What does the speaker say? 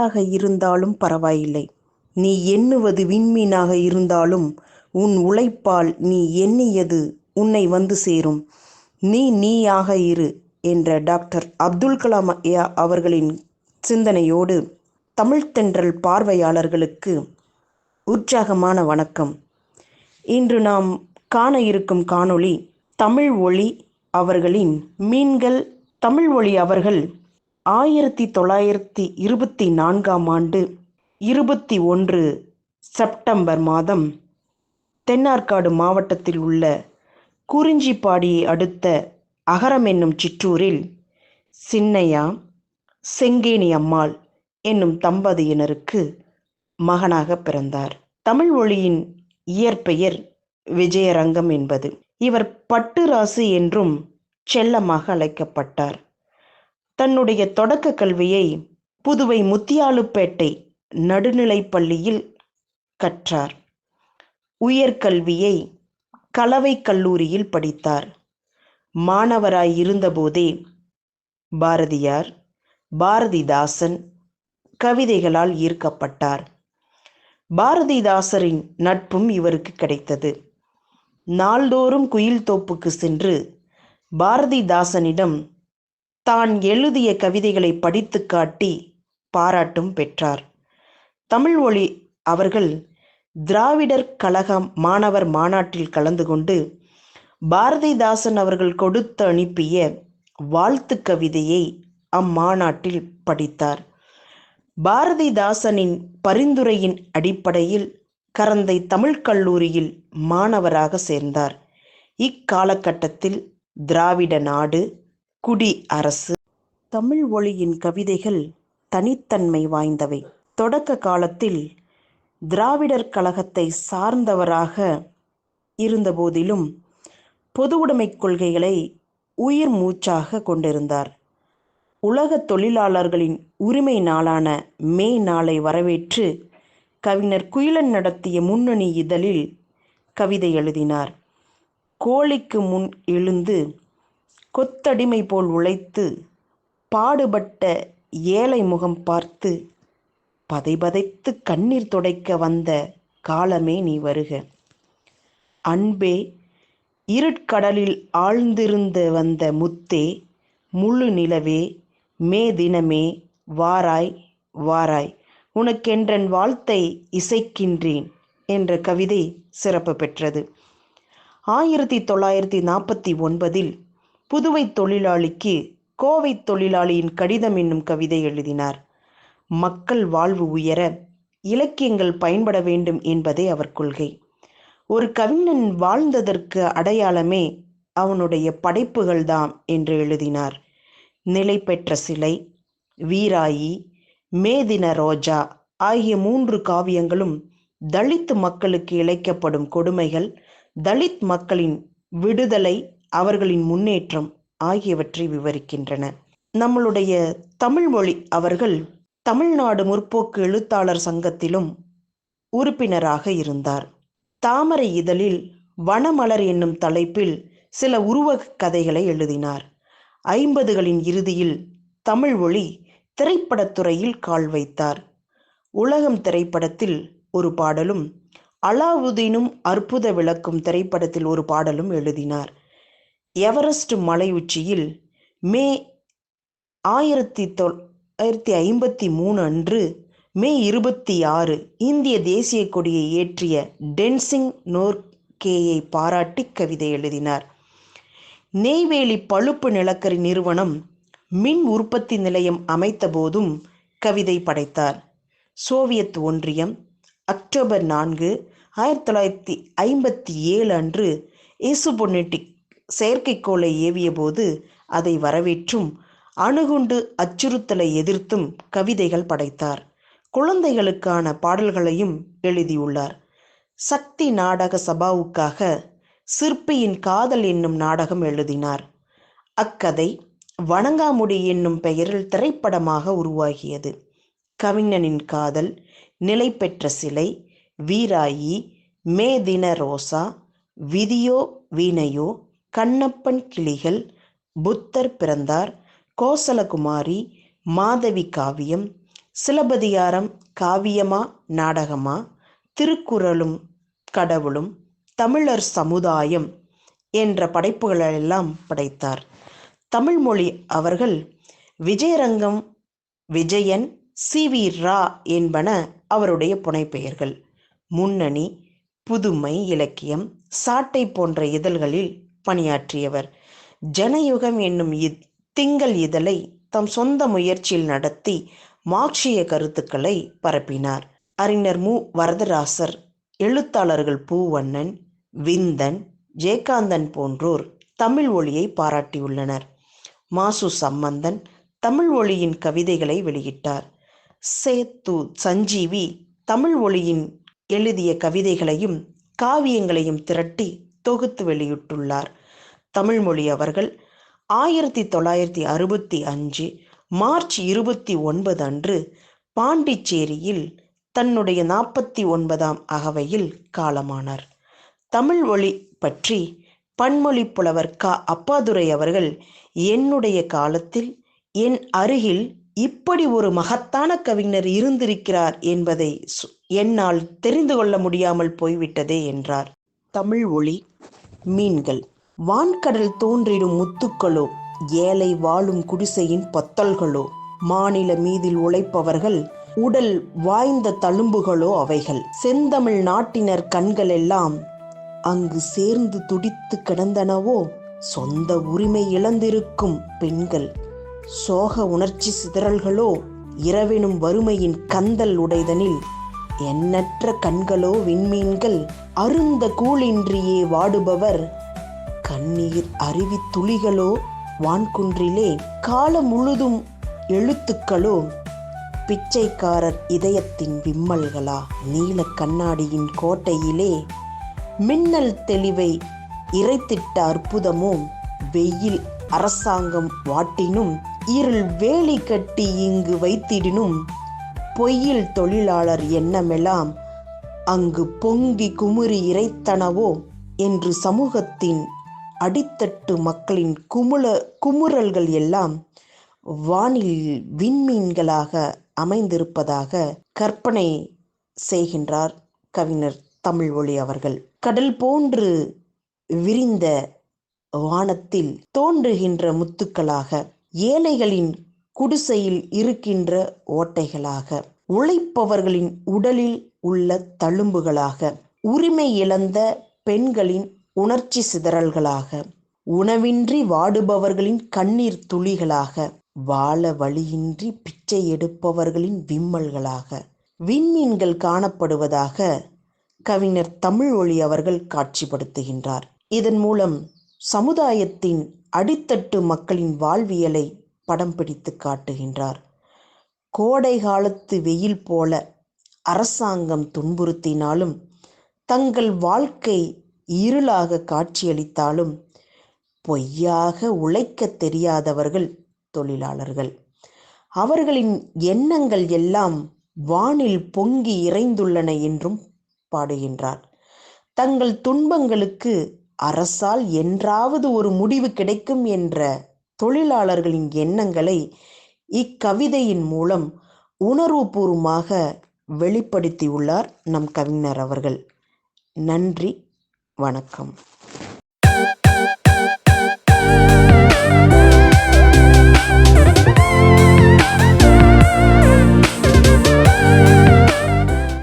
யாராக இருந்தாலும் பரவாயில்லை. நீ எண்ணுவது விண்மீனாக இருந்தாலும் உன் உழைப்பால் நீ எண்ணியது உன்னை வந்து சேரும். நீ நீயாக இரு என்ற டாக்டர் அப்துல் கலாம் ஐயா அவர்களின் சிந்தனையோடு தமிழ்த்தென்றல் பார்வையாளர்களுக்கு உற்சாகமான வணக்கம். இன்று நாம் காண இருக்கும் காணொளி தமிழ் ஒளி அவர்களின் மீன்கள் தமிழ் ஒளி அவர்கள் ஆயிரத்தி தொள்ளாயிரத்தி இருபத்தி நான்காம் ஆண்டு இருபத்தி ஒன்று செப்டம்பர் மாதம் தென்னார்காடு மாவட்டத்தில் உள்ள குறிஞ்சிப்பாடியை அடுத்த அகரம் என்னும் சிற்றூரில் சின்னையா செங்கேணி அம்மாள் என்னும் தம்பதியினருக்கு மகனாக பிறந்தார். தமிழ் மொழியின் இயற்பெயர் விஜயரங்கம் என்பது. இவர் பட்டு ராசு என்றும் செல்லமாக அழைக்கப்பட்டார். தன்னுடைய தொடக்க கல்வியை புதுவை முத்தியாலுப்பேட்டை நடுநிலைப் பள்ளியில் கற்றார். உயர்கல்வியை கலவை கல்லூரியில் படித்தார். மாணவராய் இருந்தபோதே பாரதியார் பாரதிதாசன் கவிதைகளால் ஈர்க்கப்பட்டார். பாரதிதாசரின் நட்பும் இவருக்கு கிடைத்தது. நாள்தோறும் குயில் தோப்புக்கு சென்று பாரதிதாசனிடம் தான் எழுதிய கவிதைகளை படித்து காட்டி பாராட்டும் பெற்றார். தமிழ் ஒளி அவர்கள் திராவிடர் கழகம் மாணவர் மாநாட்டில் கலந்து கொண்டு பாரதிதாசன் அவர்கள் கொடுத்து அனுப்பிய வாழ்த்து கவிதையை அம்மாநாட்டில் படித்தார். பாரதிதாசனின் பரிந்துரையின் அடிப்படையில் கரந்தை தமிழ்க் கல்லூரியில் மாணவராக சேர்ந்தார். இக்காலகட்டத்தில் திராவிட நாடு குடி அரசு. தமிழ் ஒளியின் கவிதைகள் தனித்தன்மை வாய்ந்தவை. தொடக்க காலத்தில் திராவிடர் கழகத்தை சார்ந்தவராக இருந்தபோதிலும் பொதுவுடைமை கொள்கைகளை உயிர் மூச்சாக கொண்டிருந்தார். உலக தொழிலாளர்களின் உரிமை நாளான மே நாளை வரவேற்று கவிஞர் குயிலன் நடத்திய முன்னணி இதழில் கவிதை எழுதினார். கோழிக்கு முன் எழுந்து கொத்தடிமை போல் உழைத்து பாடுபட்ட ஏழை முகம் பார்த்து பதைபதைத்து கண்ணீர் துடைக்க வந்த காலமே நீ வருக. அன்பே இருட்கடலில் ஆழ்ந்திருந்து வந்த முத்தே முழு நிலவே மே தினமே வாராய் வாராய். உனக்கென்றன் வாழ்த்தை இசைக்கின்றேன் என்ற கவிதை சிறப்பு பெற்றது. ஆயிரத்தி தொள்ளாயிரத்தி நாற்பத்தி ஒன்பதில் புதுவை தொழிலாளிக்கு கோவை தொழிலாளியின் கடிதம் என்னும் கவிதை எழுதினார். மக்கள் வாழ்வு உயர இலக்கியங்கள் பயன்பட வேண்டும் என்பதே அவர் கொள்கை. ஒரு கவிஞன் வாழ்ந்ததற்கு அடையாளமே அவனுடைய படைப்புகள்தாம் என்று எழுதினார். நிலை பெற்ற சிலை வீராயி மேதின ரோஜா ஆகிய மூன்று காவியங்களும் தலித் மக்களுக்கு இழைக்கப்படும் கொடுமைகள் தலித் மக்களின் விடுதலை அவர்களின் முன்னேற்றம் ஆகியவற்றை விவரிக்கின்றன. நம்மளுடைய தமிழ்மொழி அவர்கள் தமிழ்நாடு முற்போக்கு எழுத்தாளர் சங்கத்திலும் உறுப்பினராக இருந்தார். தாமரை இதழில் வனமலர் என்னும் தலைப்பில் சில உருவக கதைகளை எழுதினார். ஐம்பதுகளின் இறுதியில் தமிழ் ஒளி திரைப்படத்துறையில் கால் வைத்தார். உலகம் திரைப்படத்தில் ஒரு பாடலும் அலாவுதீனும் அற்புத விளக்கும் திரைப்படத்தில் ஒரு பாடலும் எழுதினார். எவரெஸ்ட் மலை உச்சியில் மே ஆயிரத்தி தொள்ளாயிரத்தி ஐம்பத்தி மூணு அன்று மே இருபத்தி ஆறு இந்திய தேசிய கொடியை ஏற்றிய டென்சிங் நோர்கேயை பாராட்டி கவிதை எழுதினார். நெய்வேலி பழுப்பு நிலக்கரி நிறுவனம் மின் உற்பத்தி நிலையம் அமைத்த போதும் கவிதை படைத்தார். சோவியத் ஒன்றியம் அக்டோபர் நான்கு ஆயிரத்தி தொள்ளாயிரத்தி ஐம்பத்தி ஏழு அன்று ஏசுபொனெட்டிக் செயற்கைக்கோளை ஏவிய போது அதை வரவேற்றும் அணுகுண்டு அச்சுறுத்தலை எதிர்த்தும் கவிதைகள் படைத்தார். குழந்தைகளுக்கான பாடல்களையும் எழுதியுள்ளார். சக்தி நாடக சபாவுக்காக சிற்பியின் காதல் என்னும் நாடகம் எழுதினார். அக்கதை வணங்காமுடி என்னும் பெயரில் திரைப்படமாக உருவாகியது. கவிஞனின் காதல் நிலை பெற்ற சிலை வீராயி மே தின ரோசா விதியோ வீணையோ கண்ணப்பன் கிளிகள் புத்தர் பிறந்தார் கோசலகுமாரி மாதவி காவியம் சிலபதியாரம் காவியமா நாடகமா திருக்குறளும் கடவுளும் தமிழர் சமுதாயம் என்ற படைப்புகளெல்லாம் படைத்தார். தமிழ்மொழி அவர்கள் விஜயரங்கம் விஜயன் சி வி ரா என்பன அவருடைய புனைப்பெயர்கள். முன்னணி புதுமை இலக்கியம் சாட்டை போன்ற இதழ்களில் பணியாற்றியவர். ஜனயுகம் என்னும் திங்கள் இதழை தம் சொந்த முயற்சியில் நடத்தி மார்க்சிய கருத்துக்களை பரப்பினார். அறிஞர் மு. வரதராசர் எழுத்தாளர்கள் பூவண்ணன் விந்தன் ஜெயகாந்தன் போன்றோர் தமிழ் ஒளியை பாராட்டியுள்ளனர். மாசு சம்பந்தன் தமிழ் ஒளியின் கவிதைகளை வெளியிட்டார். சேத்து சஞ்சீவி தமிழ் ஒளியின் எழுதிய கவிதைகளையும் காவியங்களையும் திரட்டி தொகுத்து வெளியிட்டுள்ளார். தமிழ்மொழி அவர்கள் ஆயிரத்தி தொள்ளாயிரத்தி அறுபத்தி அஞ்சு மார்ச் இருபத்தி ஒன்பது அன்று பாண்டிச்சேரியில் தன்னுடைய நாற்பத்தி ஒன்பதாம் அகவையில் காலமானார். தமிழ் பற்றி பன்மொழி புலவர் க. அப்பாதுரை அவர்கள் என்னுடைய காலத்தில் என் அருகில் இப்படி ஒரு மகத்தான கவிஞர் இருந்திருக்கிறார் என்பதை சு- என்னால் தெரிந்து கொள்ள முடியாமல் போய்விட்டதே என்றார். தமிழ் ஒளி மீன்கள். வான்கடல் தோன்றிடும் முத்துக்களோ ஏழை வாழும் குடிசையின் பொத்தல்களோ மாநில மீதில் உழைப்பவர்கள் உடல் வாய்ந்த தழும்புகளோ அவைகள். செந்தமிழ் நாட்டினர் கண்களெல்லாம் அங்கு சேர்ந்து துடித்து கிடந்தனவோ சொந்த உரிமை இழந்திருக்கும் பெண்கள். சோக உணர்ச்சி சிதறல்களோ இரவெனும் வறுமையின் கந்தல் உடைதனில் எண்ணற்ற கண்களோ விண்மீன்கள் அருந்த கூழின்றியே வாடுபவர். கண்ணீர் அருவி துளிகளோ வான்குன்றிலே காலம் முழுதும் எழுத்துக்களோ. பிச்சைக்காரர் இதயத்தின் விம்மல்களா நீல கண்ணாடியின் கோட்டையிலே மின்னல் தெளிவை இறைத்திட்ட அற்புதமோ. வெயில் அரசாங்கம் வாட்டினும் இருள் வேலி கட்டி இங்கு வைத்திடினும். பொய்யில் தொழிலாளர் எண்ணமெல்லாம் அங்கு பொங்கி குமுறி இறைத்தனவோ? என்று சமூகத்தின் அடித்தட்டு மக்களின் குமுல குமுறல்கள் எல்லாம் வானில் விண்மீன்களாக அமைந்திருப்பதாக கற்பனை செய்கின்றார் கவிஞர் தமிழ்மொழி அவர்கள். கடல் போன்று விரிந்த வானத்தில் தோன்றுகின்ற முத்துக்களாக ஏழைகளின் குடிசையில் இருக்கின்ற ஓட்டைகளாக உழைப்பவர்களின் உடலில் உள்ள தழும்புகளாக உரிமை இழந்த பெண்களின் உணர்ச்சி சிதறல்களாக உணவின்றி வாடுபவர்களின் கண்ணீர் துளிகளாக வாழ வழியின்றி பிச்சை எடுப்பவர்களின் விம்மல்களாக விண்மீன்கள் காணப்படுவதாக கவிஞர் தமிழ் ஒளி அவர்கள் காட்சிப்படுத்துகின்றார். இதன் மூலம் சமுதாயத்தின் அடித்தட்டு மக்களின் வாழ்வியலை படம் பிடித்து காட்டுகின்றார். கோடை காலத்து வெயில் போல அரசாங்கம் துன்புறுத்தினாலும் தங்கள் வாழ்க்கை இருளாக காட்சியளித்தாலும் பொய்யாக உழைக்கத் தெரியாதவர்கள் தொழிலாளர்கள். அவர்களின் எண்ணங்கள் எல்லாம் வானில் பொங்கி இறைந்துள்ளன என்றும் பாடுகின்றார். தங்கள் துன்பங்களுக்கு அரசால் என்றாவது ஒரு முடிவு கிடைக்கும் என்ற தொழிலாளர்களின் எண்ணங்களை இக்கவிதையின் மூலம் உணர்வுபூர்வமாக வெளிப்படுத்தியுள்ளார் நம் கவிஞர் அவர்கள். நன்றி வணக்கம்.